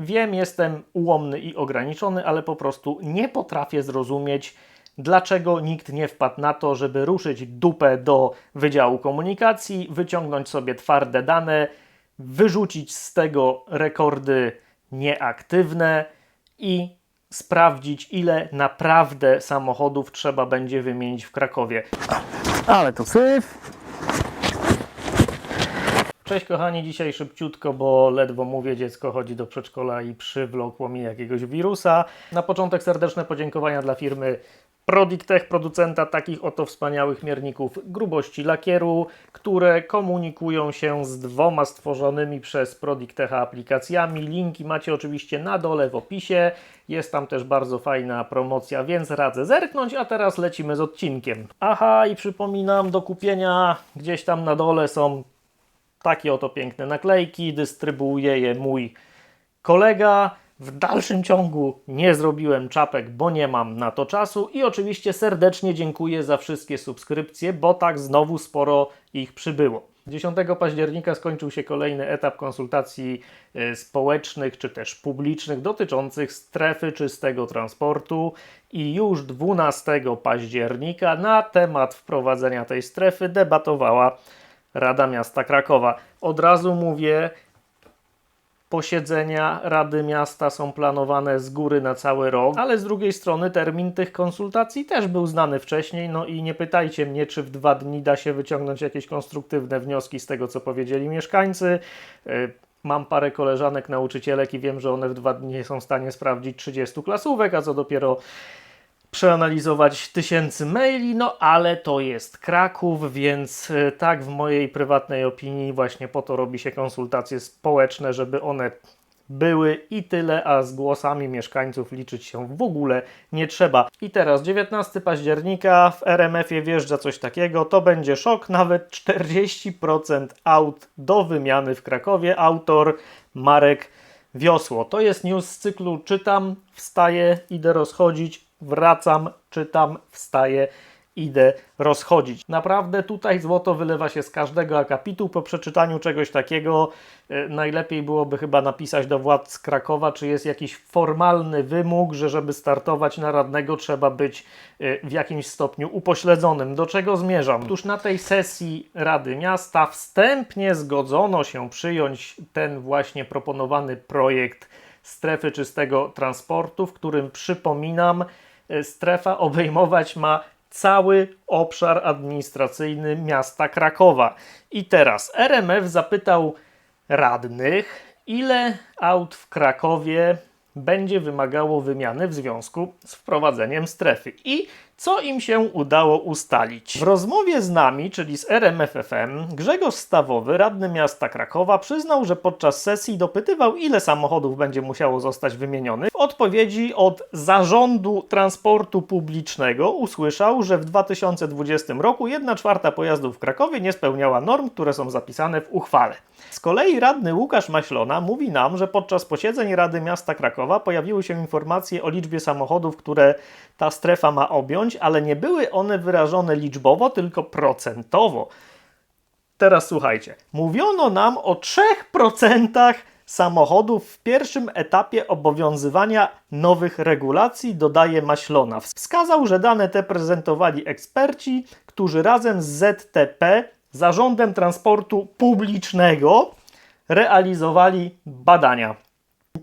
Wiem, jestem ułomny i ograniczony, ale po prostu nie potrafię zrozumieć, dlaczego nikt nie wpadł na to, żeby ruszyć dupę do Wydziału Komunikacji, wyciągnąć sobie twarde dane, wyrzucić z tego rekordy nieaktywne i sprawdzić, ile naprawdę samochodów trzeba będzie wymienić w Krakowie. Ale to syf. Cześć kochani, dzisiaj szybciutko, bo ledwo mówię, dziecko chodzi do przedszkola i przywlokło mi jakiegoś wirusa. Na początek serdeczne podziękowania dla firmy Prodictech, producenta takich oto wspaniałych mierników grubości lakieru, które komunikują się z dwoma stworzonymi przez Prodictecha aplikacjami. Linki macie oczywiście na dole w opisie. Jest tam też bardzo fajna promocja, więc radzę zerknąć, a teraz lecimy z odcinkiem. Aha, i przypominam, do kupienia gdzieś tam na dole są takie oto piękne naklejki, dystrybuuje je mój kolega. W dalszym ciągu nie zrobiłem czapek, bo nie mam na to czasu i oczywiście serdecznie dziękuję za wszystkie subskrypcje, bo tak znowu sporo ich przybyło. 10 października skończył się kolejny etap konsultacji e, społecznych czy też publicznych dotyczących strefy czystego transportu i już 12 października na temat wprowadzenia tej strefy debatowała Rada Miasta Krakowa. Od razu mówię, posiedzenia Rady Miasta są planowane z góry na cały rok, ale z drugiej strony termin tych konsultacji też był znany wcześniej, no i nie pytajcie mnie, czy w dwa dni da się wyciągnąć jakieś konstruktywne wnioski z tego, co powiedzieli mieszkańcy. Y, Mam parę koleżanek nauczycielek i wiem, że one w dwa dni nie są w stanie sprawdzić 30 klasówek, a co dopiero przeanalizować tysięcy maili, no ale to jest Kraków, więc y, tak w mojej prywatnej opinii właśnie po to robi się konsultacje społeczne, żeby one były i tyle, a z głosami mieszkańców liczyć się w ogóle nie trzeba. I teraz 19 października w RMF-ie wjeżdża coś takiego, to będzie szok, nawet 40% aut do wymiany w Krakowie. Autor Marek Wiosło. To jest news z cyklu czytam, wstaję, idę rozchodzić, wracam, czytam, wstaję, idę rozchodzić. Naprawdę tutaj złoto wylewa się z każdego akapitu. Po przeczytaniu czegoś takiego e, najlepiej byłoby chyba napisać do władz Krakowa, czy jest jakiś formalny wymóg, że żeby startować na radnego trzeba być e, w jakimś stopniu upośledzonym. Do czego zmierzam? Otóż na tej sesji Rady Miasta wstępnie zgodzono się przyjąć ten właśnie proponowany projekt strefy czystego transportu, w którym przypominam, strefa obejmować ma cały obszar administracyjny miasta Krakowa. I teraz RMF zapytał radnych, ile aut w Krakowie będzie wymagało wymiany w związku z wprowadzeniem strefy i co im się udało ustalić. W rozmowie z nami, czyli z RMFFM, Grzegorz Stawowy, radny miasta Krakowa, przyznał, że podczas sesji dopytywał, ile samochodów będzie musiało zostać wymienionych. W odpowiedzi od Zarządu Transportu Publicznego usłyszał, że w 2020 roku 1 czwarta pojazdów w Krakowie nie spełniała norm, które są zapisane w uchwale. Z kolei radny Łukasz Maślona mówi nam, że podczas posiedzeń Rady Miasta Krakowa pojawiły się informacje o liczbie samochodów, które ta strefa ma objąć, ale nie były one wyrażone liczbowo, tylko procentowo. Teraz słuchajcie. Mówiono nam o 3% samochodów w pierwszym etapie obowiązywania nowych regulacji, dodaje Maślona. Wskazał, że dane te prezentowali eksperci, którzy razem z ZTP, Zarządem Transportu Publicznego, realizowali badania.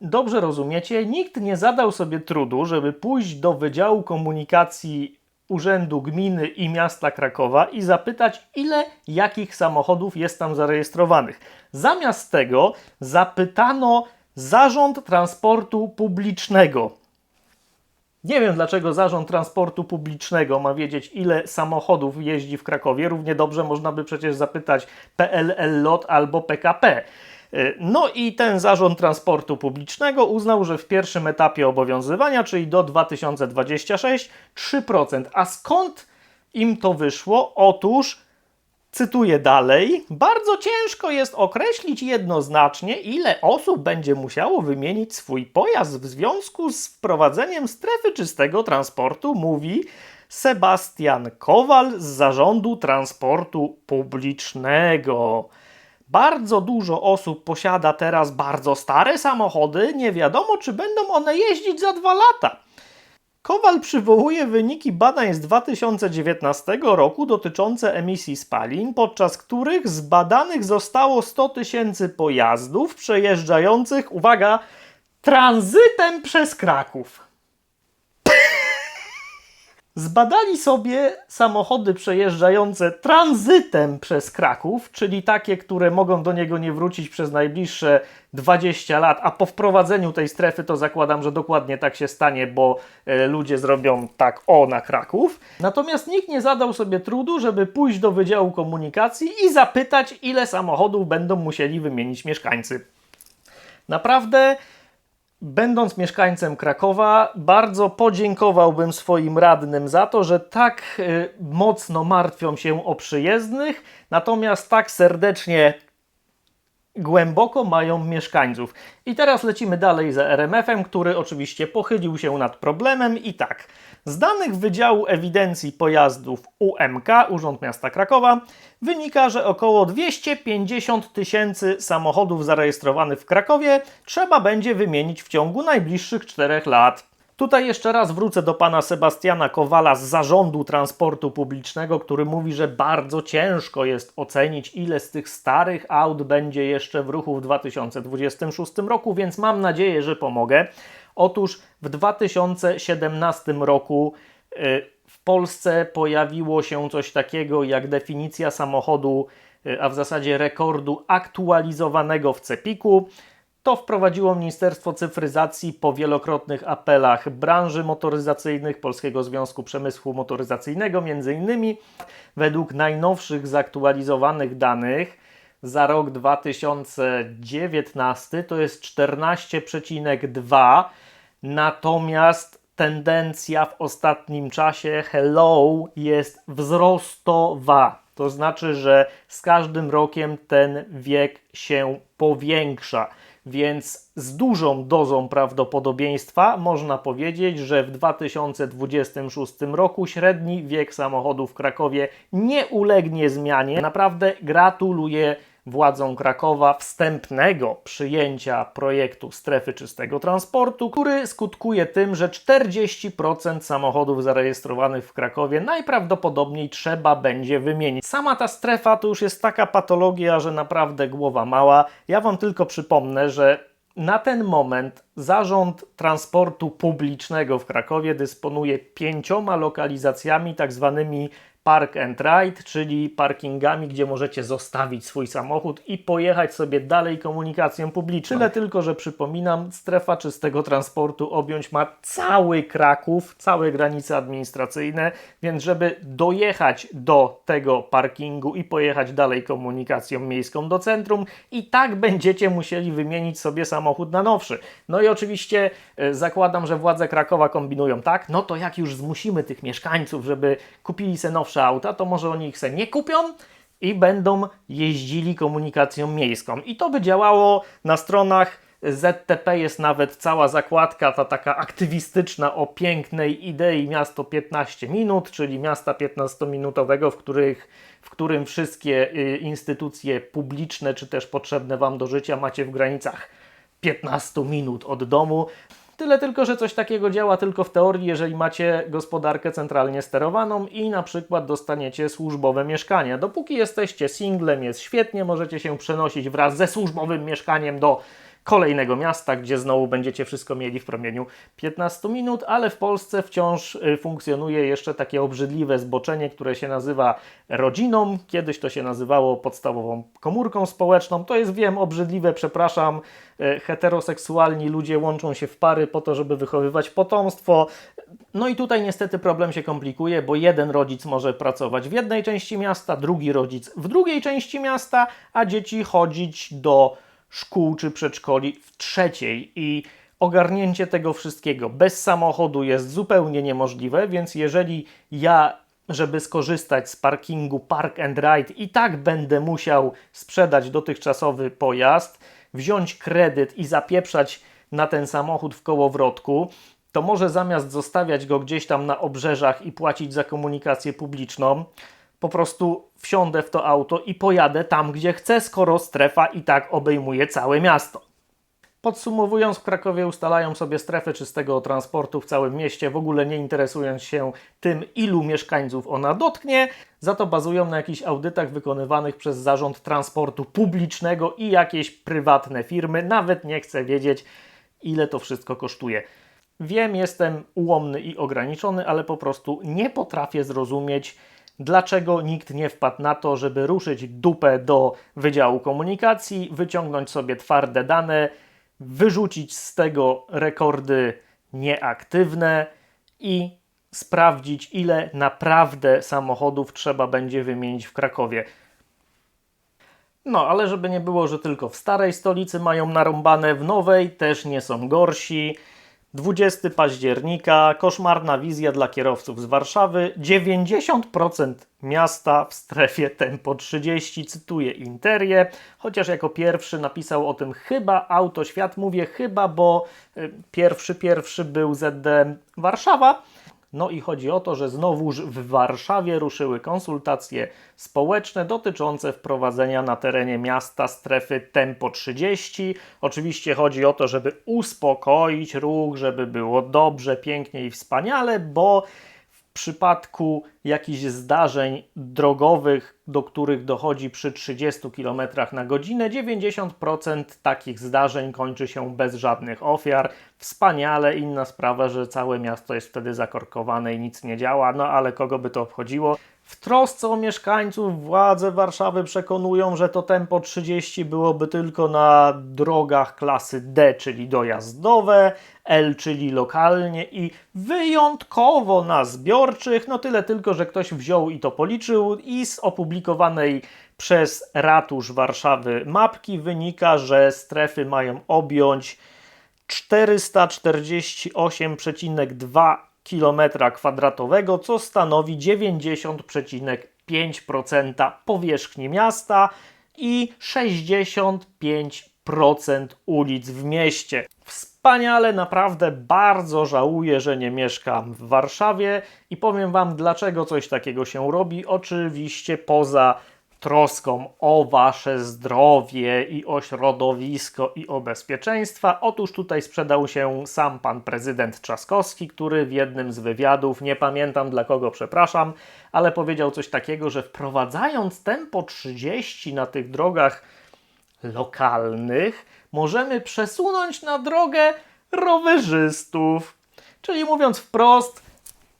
Dobrze rozumiecie, nikt nie zadał sobie trudu, żeby pójść do Wydziału Komunikacji Urzędu Gminy i Miasta Krakowa i zapytać, ile jakich samochodów jest tam zarejestrowanych. Zamiast tego zapytano Zarząd Transportu Publicznego. Nie wiem, dlaczego Zarząd Transportu Publicznego ma wiedzieć, ile samochodów jeździ w Krakowie. Równie dobrze można by przecież zapytać PLL LOT albo PKP. No i ten Zarząd Transportu Publicznego uznał, że w pierwszym etapie obowiązywania, czyli do 2026, 3%. A skąd im to wyszło? Otóż, cytuję dalej, bardzo ciężko jest określić jednoznacznie, ile osób będzie musiało wymienić swój pojazd w związku z wprowadzeniem strefy czystego transportu, mówi Sebastian Kowal z Zarządu Transportu Publicznego. Bardzo dużo osób posiada teraz bardzo stare samochody, nie wiadomo czy będą one jeździć za dwa lata. Kowal przywołuje wyniki badań z 2019 roku dotyczące emisji spalin, podczas których zbadanych zostało 100 tysięcy pojazdów przejeżdżających, uwaga, tranzytem przez Kraków. Zbadali sobie samochody przejeżdżające tranzytem przez Kraków, czyli takie, które mogą do niego nie wrócić przez najbliższe 20 lat, a po wprowadzeniu tej strefy to zakładam, że dokładnie tak się stanie, bo e, ludzie zrobią tak o na Kraków. Natomiast nikt nie zadał sobie trudu, żeby pójść do Wydziału Komunikacji i zapytać, ile samochodów będą musieli wymienić mieszkańcy. Naprawdę Będąc mieszkańcem Krakowa, bardzo podziękowałbym swoim radnym za to, że tak y, mocno martwią się o przyjezdnych, natomiast tak serdecznie głęboko mają mieszkańców. I teraz lecimy dalej za RMF-em, który oczywiście pochylił się nad problemem i tak. Z danych Wydziału Ewidencji Pojazdów UMK, Urząd Miasta Krakowa, wynika, że około 250 tysięcy samochodów zarejestrowanych w Krakowie trzeba będzie wymienić w ciągu najbliższych 4 lat. Tutaj jeszcze raz wrócę do pana Sebastiana Kowala z Zarządu Transportu Publicznego, który mówi, że bardzo ciężko jest ocenić, ile z tych starych aut będzie jeszcze w ruchu w 2026 roku, więc mam nadzieję, że pomogę. Otóż w 2017 roku y, w Polsce pojawiło się coś takiego jak definicja samochodu, y, a w zasadzie rekordu aktualizowanego w CEPIK-u. To wprowadziło Ministerstwo Cyfryzacji po wielokrotnych apelach branży motoryzacyjnych, Polskiego Związku Przemysłu Motoryzacyjnego, między innymi według najnowszych zaktualizowanych danych za rok 2019 to jest 14,2, natomiast tendencja w ostatnim czasie hello jest wzrostowa. To znaczy, że z każdym rokiem ten wiek się powiększa. Więc z dużą dozą prawdopodobieństwa można powiedzieć, że w 2026 roku średni wiek samochodów w Krakowie nie ulegnie zmianie. Naprawdę gratuluję władzom Krakowa wstępnego przyjęcia projektu strefy czystego transportu, który skutkuje tym, że 40% samochodów zarejestrowanych w Krakowie najprawdopodobniej trzeba będzie wymienić. Sama ta strefa to już jest taka patologia, że naprawdę głowa mała. Ja Wam tylko przypomnę, że na ten moment Zarząd Transportu Publicznego w Krakowie dysponuje pięcioma lokalizacjami, tak zwanymi Park and Ride, czyli parkingami, gdzie możecie zostawić swój samochód i pojechać sobie dalej komunikacją publiczną. Tyle tylko, że przypominam, strefa czystego transportu objąć ma cały Kraków, całe granice administracyjne, więc żeby dojechać do tego parkingu i pojechać dalej komunikacją miejską do centrum, i tak będziecie musieli wymienić sobie samochód na nowszy. No i oczywiście e, zakładam, że władze Krakowa kombinują tak, no to jak już zmusimy tych mieszkańców, żeby kupili se nowsze auta, to może oni ich se nie kupią i będą jeździli komunikacją miejską. I to by działało na stronach ZTP jest nawet cała zakładka, ta taka aktywistyczna o pięknej idei miasto 15 minut, czyli miasta 15-minutowego, w, których, w którym wszystkie y, instytucje publiczne czy też potrzebne Wam do życia macie w granicach 15 minut od domu. Tyle tylko, że coś takiego działa tylko w teorii, jeżeli macie gospodarkę centralnie sterowaną i na przykład dostaniecie służbowe mieszkanie. Dopóki jesteście singlem, jest świetnie, możecie się przenosić wraz ze służbowym mieszkaniem do kolejnego miasta, gdzie znowu będziecie wszystko mieli w promieniu 15 minut, ale w Polsce wciąż y, funkcjonuje jeszcze takie obrzydliwe zboczenie, które się nazywa rodziną. Kiedyś to się nazywało podstawową komórką społeczną. To jest, wiem, obrzydliwe, przepraszam. Y, Heteroseksualni ludzie łączą się w pary po to, żeby wychowywać potomstwo. No i tutaj niestety problem się komplikuje, bo jeden rodzic może pracować w jednej części miasta, drugi rodzic w drugiej części miasta, a dzieci chodzić do szkół czy przedszkoli w trzeciej. I ogarnięcie tego wszystkiego bez samochodu jest zupełnie niemożliwe, więc jeżeli ja, żeby skorzystać z parkingu Park and Ride i tak będę musiał sprzedać dotychczasowy pojazd, wziąć kredyt i zapieprzać na ten samochód w kołowrotku, to może zamiast zostawiać go gdzieś tam na obrzeżach i płacić za komunikację publiczną, Po prostu wsiądę w to auto i pojadę tam, gdzie chcę, skoro strefa i tak obejmuje całe miasto. Podsumowując, w Krakowie ustalają sobie strefę czystego transportu w całym mieście, w ogóle nie interesując się tym, ilu mieszkańców ona dotknie. Za to bazują na jakichś audytach wykonywanych przez Zarząd Transportu Publicznego i jakieś prywatne firmy. Nawet nie chcę wiedzieć, ile to wszystko kosztuje. Wiem, jestem ułomny i ograniczony, ale po prostu nie potrafię zrozumieć, dlaczego nikt nie wpadł na to, żeby ruszyć dupę do Wydziału Komunikacji, wyciągnąć sobie twarde dane, wyrzucić z tego rekordy nieaktywne i sprawdzić, ile naprawdę samochodów trzeba będzie wymienić w Krakowie. No, ale żeby nie było, że tylko w starej stolicy mają narąbane, w nowej też nie są gorsi. 20 października, koszmarna wizja dla kierowców z Warszawy. 90% miasta w strefie tempo 30, cytuję Interię, chociaż jako pierwszy napisał o tym chyba Autoświat. Mówię chyba, bo y, pierwszy, pierwszy był ZD Warszawa. No i chodzi o to, że znowuż w Warszawie ruszyły konsultacje społeczne dotyczące wprowadzenia na terenie miasta strefy tempo 30. Oczywiście chodzi o to, żeby uspokoić ruch, żeby było dobrze, pięknie i wspaniale, bo przypadku jakichś zdarzeń drogowych, do których dochodzi przy 30 km na godzinę, 90% takich zdarzeń kończy się bez żadnych ofiar. Wspaniale, inna sprawa, że całe miasto jest wtedy zakorkowane i nic nie działa, no ale kogo by to obchodziło? W trosce o mieszkańców władze Warszawy przekonują, że to tempo 30 byłoby tylko na drogach klasy D, czyli dojazdowe, L, czyli lokalnie i wyjątkowo na zbiorczych. No tyle tylko, że ktoś wziął i to policzył i z opublikowanej przez ratusz Warszawy mapki wynika, że strefy mają objąć 448,2 km kwadratowego, co stanowi 90,5% powierzchni miasta i 65% ulic w mieście. Wspaniale, naprawdę bardzo żałuję, że nie mieszkam w Warszawie i powiem Wam, dlaczego coś takiego się robi. Oczywiście poza troską o wasze zdrowie i o środowisko i o bezpieczeństwa. Otóż tutaj sprzedał się sam pan prezydent Trzaskowski, który w jednym z wywiadów, nie pamiętam dla kogo, przepraszam, ale powiedział coś takiego, że wprowadzając tempo 30 na tych drogach lokalnych, możemy przesunąć na drogę rowerzystów. Czyli mówiąc wprost,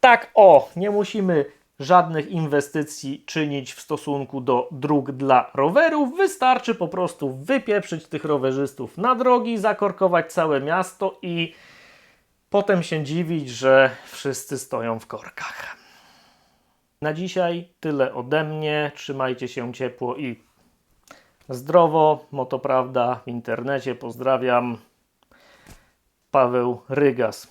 tak o, nie musimy żadnych inwestycji czynić w stosunku do dróg dla rowerów. Wystarczy po prostu wypieprzyć tych rowerzystów na drogi, zakorkować całe miasto i potem się dziwić, że wszyscy stoją w korkach. Na dzisiaj tyle ode mnie. Trzymajcie się ciepło i zdrowo. Moto Prawda w internecie. Pozdrawiam. Paweł Rygas.